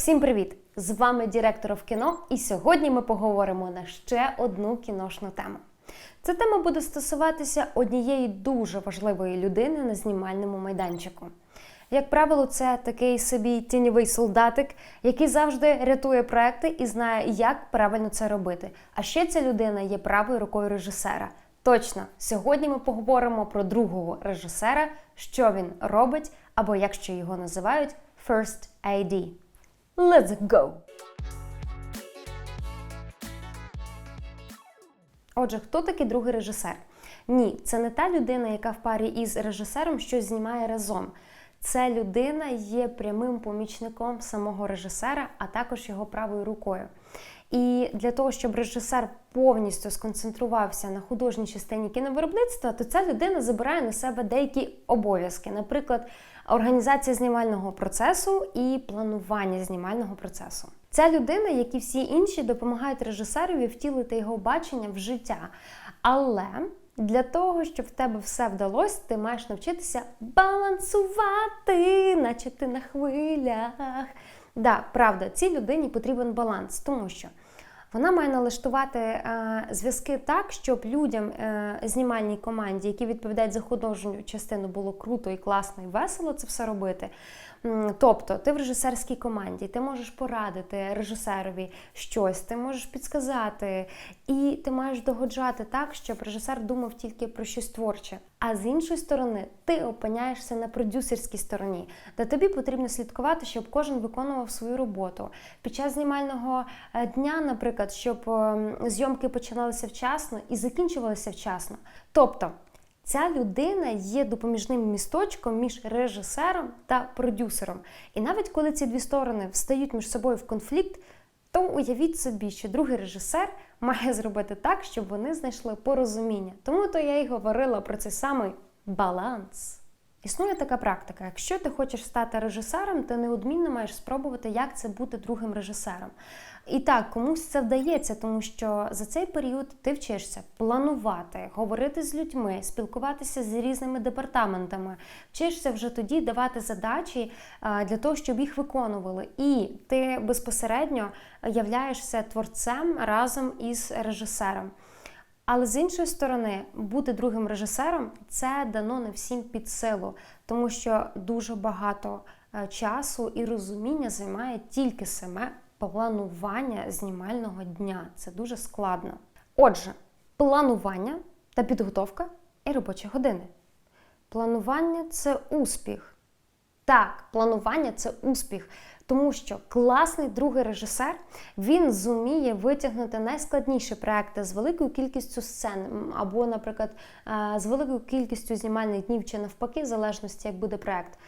Всім привіт! З вами директор в кіно, і сьогодні ми поговоримо на ще одну кіношну тему. Ця тема буде стосуватися однієї дуже важливої людини на знімальному майданчику. Як правило, це такий собі тіньовий солдатик, який завжди рятує проекти і знає, як правильно це робити. А ще ця людина є правою рукою режисера. Точно, сьогодні ми поговоримо про другого режисера, що він робить, або якщо його називають First AD. Let's go! Отже, хто такий другий режисер? Ні, це не та людина, яка в парі із режисером щось знімає разом. Це людина є прямим помічником самого режисера, а також його правою рукою. І для того, щоб режисер повністю сконцентрувався на художній частині кіновиробництва, то ця людина забирає на себе деякі обов'язки, наприклад, організація знімального процесу і планування знімального процесу. Ця людина, як і всі інші, допомагають режисерові втілити його бачення в життя. Але для того, щоб в тебе все вдалося, ти маєш навчитися балансувати, наче ти на хвилях. Да, правда, цій людині потрібен баланс, тому що вона має налаштувати е, зв'язки так, щоб людям е, знімальній команді, які відповідають за художню частину, було круто і класно і весело це все робити. Тобто, ти в режисерській команді, ти можеш порадити режисерові щось, ти можеш підсказати, і ти маєш догоджати так, щоб режисер думав тільки про щось творче. А з іншої сторони, ти опиняєшся на продюсерській стороні, де тобі потрібно слідкувати, щоб кожен виконував свою роботу. Під час знімального е, дня, наприклад, щоб е, зйомки починалися вчасно і закінчувалися вчасно. Тобто. Ця людина є допоміжним місточком між режисером та продюсером. І навіть коли ці дві сторони встають між собою в конфлікт, то уявіть собі, що другий режисер має зробити так, щоб вони знайшли порозуміння. Тому то я й говорила про цей самий баланс. Існує така практика: якщо ти хочеш стати режисером, ти неодмінно маєш спробувати, як це бути другим режисером. І так, комусь це вдається, тому що за цей період ти вчишся планувати, говорити з людьми, спілкуватися з різними департаментами, вчишся вже тоді давати задачі для того, щоб їх виконували. І ти безпосередньо являєшся творцем разом із режисером. Але з іншої сторони, бути другим режисером це дано не всім під силу, тому що дуже багато е, часу і розуміння займає тільки саме планування знімального дня. Це дуже складно. Отже, планування та підготовка і робочі години. Планування це успіх. Так, планування це успіх, тому що класний другий режисер він зуміє витягнути найскладніші проекти з великою кількістю сцен, або, наприклад, е, з великою кількістю знімальних днів чи навпаки, в залежності, як буде проект.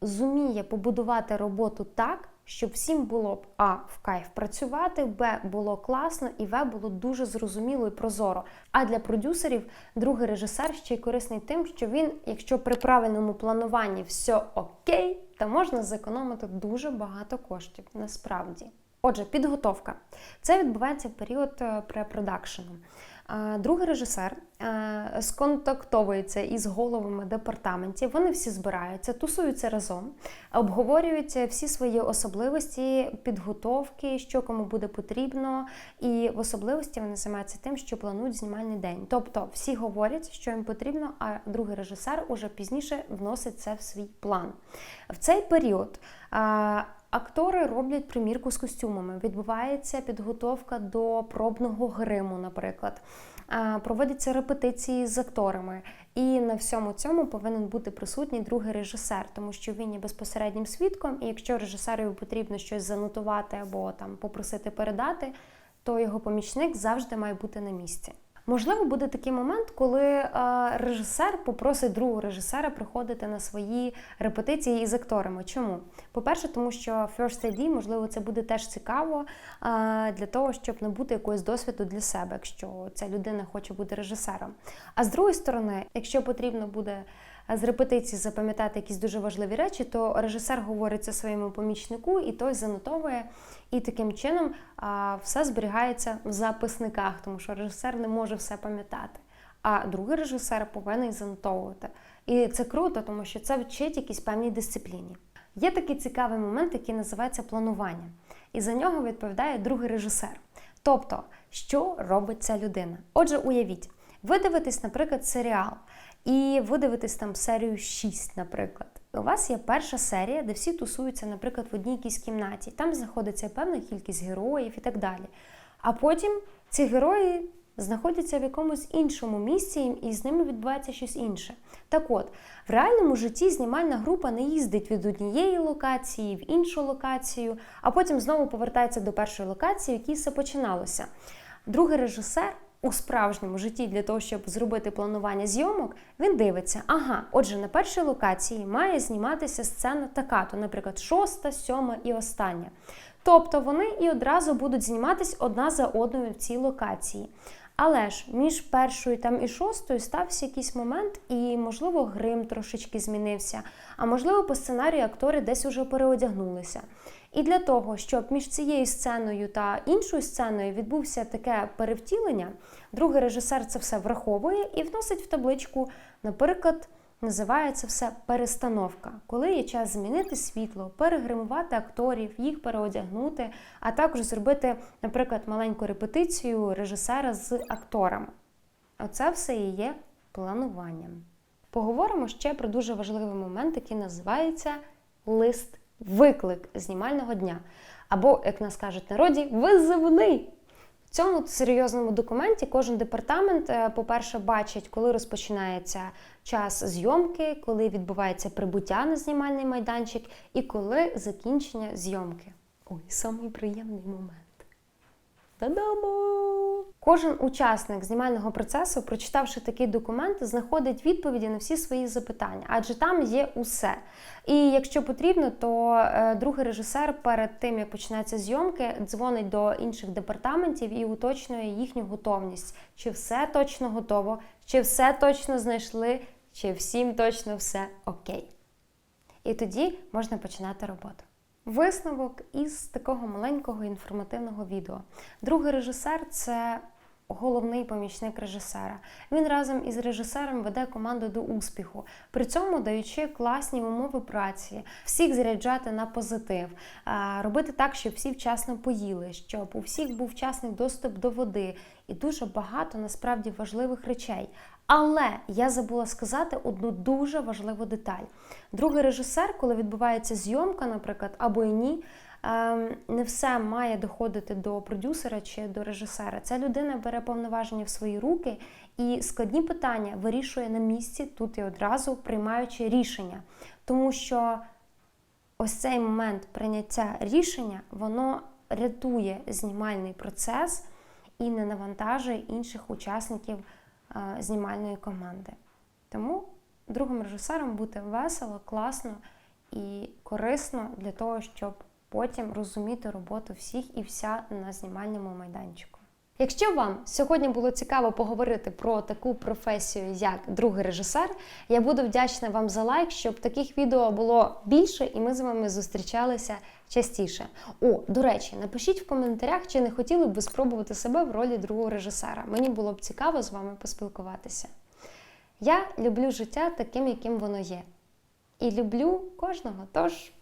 Зуміє побудувати роботу так, щоб всім було б а в кайф працювати, б було класно і в було дуже зрозуміло і прозоро. А для продюсерів другий режисер ще й корисний тим, що він, якщо при правильному плануванні все окей, то можна зекономити дуже багато коштів насправді. Отже, підготовка. Це відбувається в період е, препродакшену. Другий режисер е, сконтактовується із головами департаментів. Вони всі збираються, тусуються разом, обговорюють всі свої особливості, підготовки, що кому буде потрібно, і в особливості вони займаються тим, що планують знімальний день. Тобто всі говорять, що їм потрібно, а другий режисер уже пізніше вносить це в свій план. В цей період. Актори роблять примірку з костюмами. Відбувається підготовка до пробного гриму, наприклад. Проводяться репетиції з акторами. І на всьому цьому повинен бути присутній другий режисер, тому що він є безпосереднім свідком, і якщо режисерові потрібно щось занотувати або там попросити передати, то його помічник завжди має бути на місці. Можливо, буде такий момент, коли е, режисер попросить другого режисера приходити на свої репетиції із акторами. Чому? По-перше, тому що First AD, можливо, це буде теж цікаво е, для того, щоб набути якогось досвіду для себе, якщо ця людина хоче бути режисером. А з другої сторони, якщо потрібно буде з репетиції запам'ятати якісь дуже важливі речі, то режисер говорить це своєму помічнику, і той занотовує. І таким чином все зберігається в записниках, тому що режисер не може все пам'ятати. А другий режисер повинен занотовувати. І це круто, тому що це вчить якійсь певній дисципліні. Є такий цікавий момент, який називається планування, і за нього відповідає другий режисер. Тобто, що робить ця людина? Отже, уявіть, ви дивитесь, наприклад, серіал, і ви дивитесь там серію 6, наприклад. У вас є перша серія, де всі тусуються, наприклад, в одній якійсь кімнаті. Там знаходиться певна кількість героїв і так далі. А потім ці герої знаходяться в якомусь іншому місці, і з ними відбувається щось інше. Так от, в реальному житті знімальна група не їздить від однієї локації в іншу локацію, а потім знову повертається до першої локації, в якій все починалося. Другий режисер у справжньому житті для того, щоб зробити планування зйомок, він дивиться, ага, отже, на першій локації має зніматися сцена така, то, наприклад, шоста, сьома і остання. Тобто вони і одразу будуть зніматись одна за одною в цій локації. Але ж між першою там і шостою стався якийсь момент, і, можливо, грим трошечки змінився, а можливо, по сценарію актори десь уже переодягнулися. І для того, щоб між цією сценою та іншою сценою відбувся таке перевтілення, другий режисер це все враховує і вносить в табличку, наприклад, називається все перестановка, коли є час змінити світло, перегримувати акторів, їх переодягнути, а також зробити, наприклад, маленьку репетицію режисера з акторами. Оце все і є плануванням. Поговоримо ще про дуже важливий момент, який називається лист виклик знімального дня. Або, як нас кажуть народі, визивний. В цьому серйозному документі кожен департамент, е, по-перше, бачить, коли розпочинається час зйомки, коли відбувається прибуття на знімальний майданчик і коли закінчення зйомки. Ой, самий приємний момент. Та-дамо! Кожен учасник знімального процесу, прочитавши такий документ, знаходить відповіді на всі свої запитання, адже там є усе. І якщо потрібно, то е, другий режисер перед тим як починаються зйомки, дзвонить до інших департаментів і уточнює їхню готовність, чи все точно готово, чи все точно знайшли, чи всім точно все окей. І тоді можна починати роботу. Висновок із такого маленького інформативного відео. Другий режисер це головний помічник режисера. Він разом із режисером веде команду до успіху, при цьому даючи класні умови праці, всіх заряджати на позитив, робити так, щоб всі вчасно поїли, щоб у всіх був вчасний доступ до води і дуже багато насправді важливих речей. Але я забула сказати одну дуже важливу деталь. Другий режисер, коли відбувається зйомка, наприклад, або і ні, не все має доходити до продюсера чи до режисера. Ця людина бере повноваження в свої руки і складні питання вирішує на місці тут і одразу приймаючи рішення. Тому що ось цей момент прийняття рішення, воно рятує знімальний процес і не навантажує інших учасників знімальної команди. Тому другим режисером бути весело, класно і корисно для того, щоб потім розуміти роботу всіх і вся на знімальному майданчику. Якщо вам сьогодні було цікаво поговорити про таку професію, як другий режисер, я буду вдячна вам за лайк, щоб таких відео було більше, і ми з вами зустрічалися частіше. О, до речі, напишіть в коментарях, чи не хотіли б спробувати себе в ролі другого режисера. Мені було б цікаво з вами поспілкуватися. Я люблю життя таким, яким воно є. І люблю кожного. Тож.